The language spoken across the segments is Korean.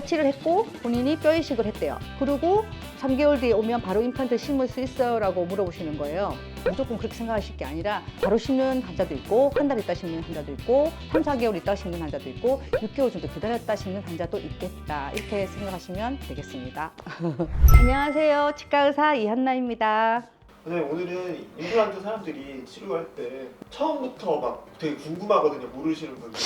발치를 했고 본인이 뼈 이식을 했대요. 그리고 3개월 뒤에 오면 바로 임플란트 심을 수 있어요? 라고 물어보시는 거예요. 무조건 그렇게 생각하실 게 아니라 바로 심는 환자도 있고 한 달 있다 심는 환자도 있고 3, 4개월 있다 심는 환자도 있고 6개월 정도 기다렸다 심는 환자도 있겠다. 이렇게 생각하시면 되겠습니다. 안녕하세요. 치과 의사 이한나입니다. 선생님 오늘은 임플란트 사람들이 치료할 때 처음부터 막 되게 궁금하거든요 모르시는 분들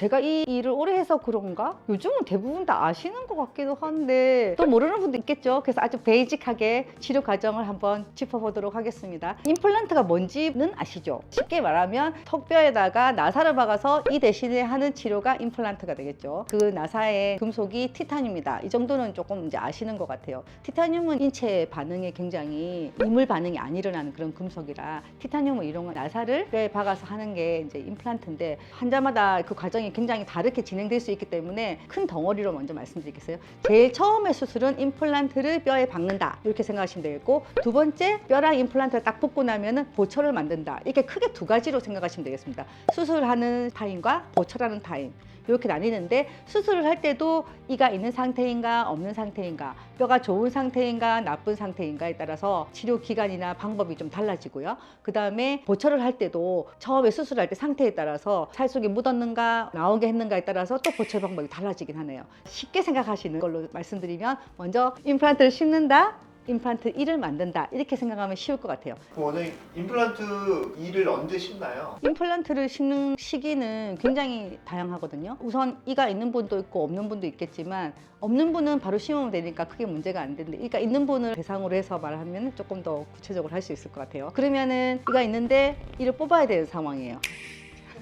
제가 이 일을 오래 해서 그런가? 요즘은 대부분 다 아시는 것 같기도 한데 또 모르는 분도 있겠죠. 그래서 아주 베이직하게 치료 과정을 한번 짚어보도록 하겠습니다. 임플란트가 뭔지는 아시죠? 쉽게 말하면 턱뼈에다가 나사를 박아서 이 대신에 하는 치료가 임플란트가 되겠죠. 그 나사의 금속이 티탄입니다. 이 정도는 조금 이제 아시는 것 같아요. 티타늄은 인체 반응에 굉장히 이물 반응이 안 일어나는 그런 금속이라 티타늄을 이용한 나사를 박아서 하는 게 이제 임플란트인데 환자마다 그 과정이 굉장히 다르게 진행될 수 있기 때문에 큰 덩어리로 먼저 말씀드리겠어요. 제일 처음에 수술은 임플란트를 뼈에 박는다 이렇게 생각하시면 되겠고 두 번째 뼈랑 임플란트를 딱 붙고 나면은 보철을 만든다 이렇게 크게 두 가지로 생각하시면 되겠습니다. 수술하는 타임과 보철하는 타임. 이렇게 나뉘는데 수술을 할 때도 이가 있는 상태인가 없는 상태인가 뼈가 좋은 상태인가 나쁜 상태인가에 따라서 치료 기간이나 방법이 좀 달라지고요. 그 다음에 보철을 할 때도 처음에 수술할 때 상태에 따라서 살 속에 묻었는가 나오게 했는가에 따라서 또 보철 방법이 달라지긴 하네요. 쉽게 생각하시는 걸로 말씀드리면 먼저 임플란트를 심는다. 임플란트 1을 만든다 이렇게 생각하면 쉬울 것 같아요. 그럼 원장님 임플란트 일을 언제 심나요? 임플란트를 심는 시기는 굉장히 다양하거든요. 우선 이가 있는 분도 있고 없는 분도 있겠지만 없는 분은 바로 심으면 되니까 크게 문제가 안 되는데 이가 있는 분을 대상으로 해서 말하면 조금 더 구체적으로 할 수 있을 것 같아요. 그러면은 이가 있는데 이를 뽑아야 되는 상황이에요.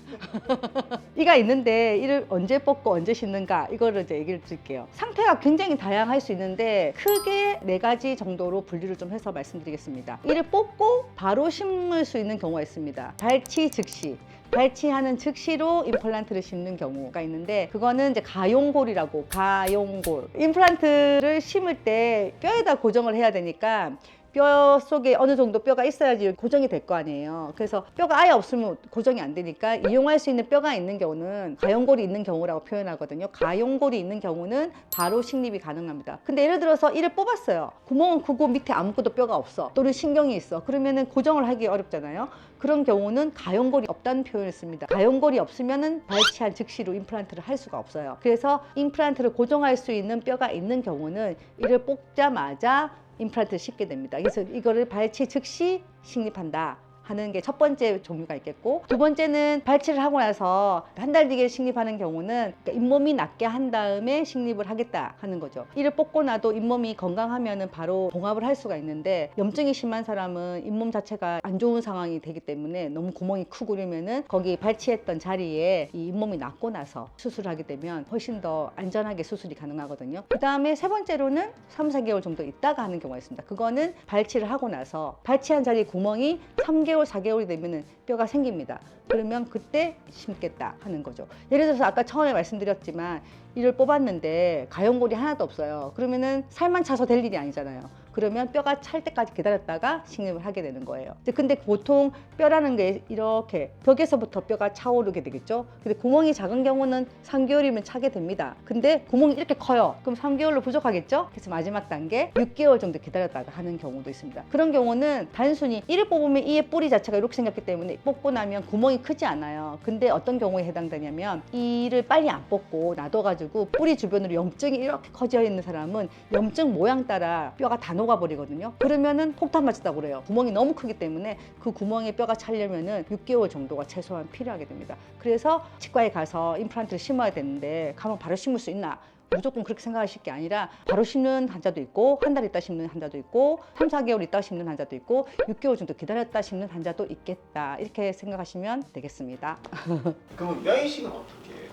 이가 있는데 이를 언제 뽑고 언제 심는가 이거를 이제 얘기를 드릴게요. 상태가 굉장히 다양할 수 있는데 크게 네 가지 정도로 분류를 좀 해서 말씀드리겠습니다. 이를 뽑고 바로 심을 수 있는 경우가 있습니다. 발치 즉시. 발치하는 즉시로 임플란트를 심는 경우가 있는데 그거는 이제 가용골이라고 가용골 임플란트를 심을 때 뼈에다 고정을 해야 되니까 뼈 속에 어느 정도 뼈가 있어야지 고정이 될 거 아니에요. 그래서 뼈가 아예 없으면 고정이 안 되니까 이용할 수 있는 뼈가 있는 경우는 가용골이 있는 경우라고 표현하거든요. 가용골이 있는 경우는 바로 식립이 가능합니다. 근데 예를 들어서 이를 뽑았어요. 구멍은 크고 밑에 아무것도 뼈가 없어. 또는 신경이 있어. 그러면은 고정을 하기 어렵잖아요. 그런 경우는 가용골이 없다는 표현을 씁니다. 가용골이 없으면은 발치한 즉시로 임플란트를 할 수가 없어요. 그래서 임플란트를 고정할 수 있는 뼈가 있는 경우는 이를 뽑자마자 임플란트를 싣게 됩니다. 그래서 이거를 발치 즉시 식립한다. 하는 게 첫 번째 종류가 있겠고 두 번째는 발치를 하고 나서 한 달 뒤에 식립하는 경우는 그러니까 잇몸이 낫게 한 다음에 식립을 하겠다 하는 거죠. 이를 뽑고 나도 잇몸이 건강하면은 바로 봉합을 할 수가 있는데 염증이 심한 사람은 잇몸 자체가 안 좋은 상황이 되기 때문에 너무 구멍이 크고 그러면은 거기 발치했던 자리에 이 잇몸이 낫고 나서 수술을 하게 되면 훨씬 더 안전하게 수술이 가능하거든요. 그 다음에 세 번째로는 3, 4개월 정도 있다가 하는 경우가 있습니다. 그거는 발치를 하고 나서 발치한 자리 구멍이 3개월, 4개월이 되면은 뼈가 생깁니다. 그러면 그때 심겠다 하는 거죠. 예를 들어서 아까 처음에 말씀드렸지만 이를 뽑았는데 가용골이 하나도 없어요. 그러면은 살만 차서 될 일이 아니잖아요. 그러면 뼈가 찰 때까지 기다렸다가 식립을 하게 되는 거예요. 근데 보통 뼈라는 게 이렇게 벽에서부터 뼈가 차오르게 되겠죠. 근데 구멍이 작은 경우는 3개월이면 차게 됩니다. 근데 구멍이 이렇게 커요. 그럼 3개월로 부족하겠죠? 그래서 마지막 단계 6개월 정도 기다렸다가 하는 경우도 있습니다. 그런 경우는 단순히 이를 뽑으면 이의 뿌리 자체가 이렇게 생겼기 때문에 뽑고 나면 구멍이 크지 않아요. 근데 어떤 경우에 해당되냐면 이를 빨리 안 뽑고 놔둬가지고 뿌리 주변으로 염증이 이렇게 커져 있는 사람은 염증 모양 따라 뼈가 다 녹아 버리거든요. 그러면은 폭탄 맞았다고 그래요. 구멍이 너무 크기 때문에 그 구멍에 뼈가 차려면은 6개월 정도가 최소한 필요하게 됩니다. 그래서 치과에 가서 임플란트를 심어야 되는데 가면 바로 심을 수 있나? 무조건 그렇게 생각하실 게 아니라 바로 심는 환자도 있고 한 달 있다 심는 환자도 있고 3, 4개월 있다 심는 환자도 있고 6개월 정도 기다렸다 심는 환자도 있겠다 이렇게 생각하시면 되겠습니다. 그럼 뼈 이식은 어떻게 해요?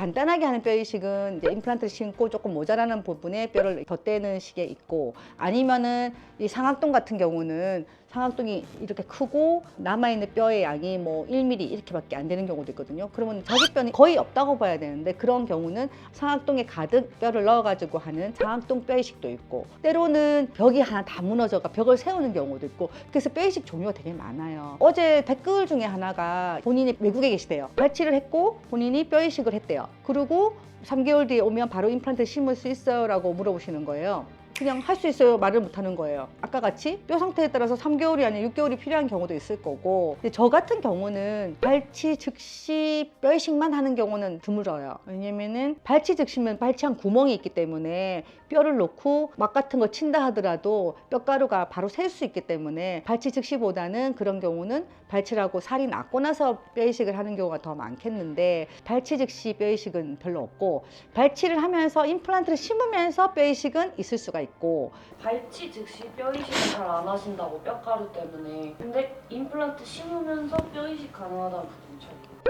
간단하게 하는 뼈 이식은 이제 임플란트를 심고 조금 모자라는 부분에 뼈를 덧대는 식에 있고 아니면은 이 상악동 같은 경우는 상악동이 이렇게 크고 남아있는 뼈의 양이 뭐 1mm 이렇게밖에 안 되는 경우도 있거든요. 그러면 자기 뼈는 거의 없다고 봐야 되는데 그런 경우는 상악동에 가득 뼈를 넣어가지고 하는 상악동 뼈이식도 있고 때로는 벽이 하나 다 무너져가 벽을 세우는 경우도 있고 그래서 뼈이식 종류가 되게 많아요. 어제 댓글 중에 하나가 본인이 외국에 계시대요. 발치를 했고 본인이 뼈이식을 했대요. 그리고 3개월 뒤에 오면 바로 임플란트 심을 수 있어요? 라고 물어보시는 거예요. 그냥 할 수 있어요 말을 못 하는 거예요. 아까 같이 뼈 상태에 따라서 3개월이 아니라 6개월이 필요한 경우도 있을 거고. 근데 저 같은 경우는 발치 즉시 뼈이식만 하는 경우는 드물어요. 왜냐면은 발치 즉시면 발치한 구멍이 있기 때문에 뼈를 놓고 막 같은 거 친다 하더라도 뼈가루가 바로 셀 수 있기 때문에 발치 즉시보다는 그런 경우는 발치를 하고 살이 났고 나서 뼈이식을 하는 경우가 더 많겠는데 발치 즉시 뼈이식은 별로 없고 발치를 하면서 임플란트를 심으면서 뼈이식은 있을 수가 있고 발치 즉시 뼈 이식을 잘 안 하신다고 뼈가루 때문에. 근데 임플란트 심으면서 뼈 이식 가능하다는 부분 잘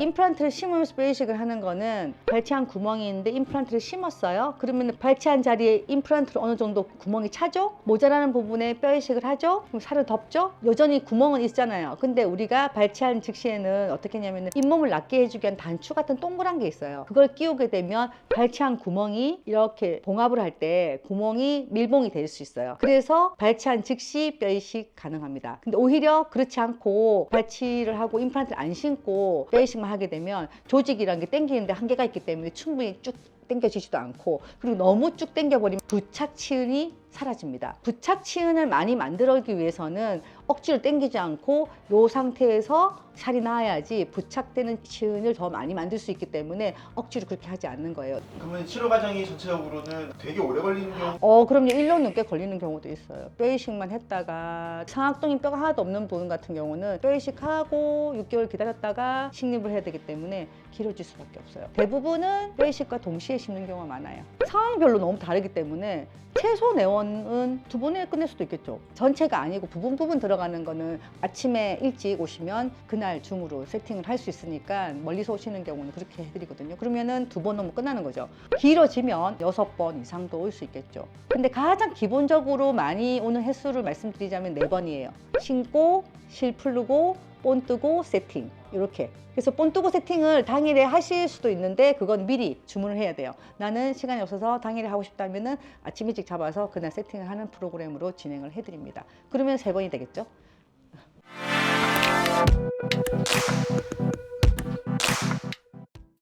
임플란트를 심으면서 뼈이식을 하는 거는 발치한 구멍이 있는데 임플란트를 심었어요. 그러면 발치한 자리에 임플란트를 어느 정도 구멍이 차죠? 모자라는 부분에 뼈 이식을 하죠? 그럼 살을 덮죠? 여전히 구멍은 있잖아요. 근데 우리가 발치한 즉시에는 어떻게 했냐면 잇몸을 낮게 해주기 위한 단추 같은 동그란 게 있어요. 그걸 끼우게 되면 발치한 구멍이 이렇게 봉합을 할 때 구멍이 밀봉이 될 수 있어요. 그래서 발치한 즉시 뼈 이식 가능합니다. 근데 오히려 그렇지 않고 발치를 하고 임플란트를 안 심고 뼈 이식만 하게 되면 조직이라는 게 땡기는데 한계가 있기 때문에 충분히 쭉 당겨지지도 않고 그리고 너무 쭉 당겨버리면 부착 치은이 사라집니다. 부착 치은을 많이 만들기 위해서는 억지로 당기지 않고 이 상태에서 살이 나야지 부착되는 치은을 더 많이 만들 수 있기 때문에 억지로 그렇게 하지 않는 거예요. 그러면 치료 과정이 전체적으로는 되게 오래 걸리는 경우 어, 그럼요. 1년 넘게 걸리는 경우도 있어요. 뼈 이식만 했다가 상악동인 뼈가 하나도 없는 분 같은 경우는 뼈 이식하고 6개월 기다렸다가 식립을 해야 되기 때문에 길어질 수밖에 없어요. 대부분은 뼈 이식과 동시에 심는 경우가 많아요. 상황별로 너무 다르기 때문에 최소 내원 은 두 번에 끝낼 수도 있겠죠. 전체가 아니고 부분 부분 들어가는 거는 아침에 일찍 오시면 그날 중으로 세팅을 할 수 있으니까 멀리서 오시는 경우는 그렇게 해드리거든요. 그러면은 두 번 넘으면 끝나는 거죠. 길어지면 여섯 번 이상도 올 수 있겠죠. 근데 가장 기본적으로 많이 오는 횟수를 말씀드리자면 네 번이에요. 신고, 실 풀르고, 본 뜨고, 세팅. 이렇게. 그래서 본 뜨고 세팅을 당일에 하실 수도 있는데 그건 미리 주문을 해야 돼요. 나는 시간이 없어서 당일에 하고 싶다면 은 아침 일찍 잡아서 그날 세팅을 하는 프로그램으로 진행을 해드립니다. 그러면 세 번이 되겠죠?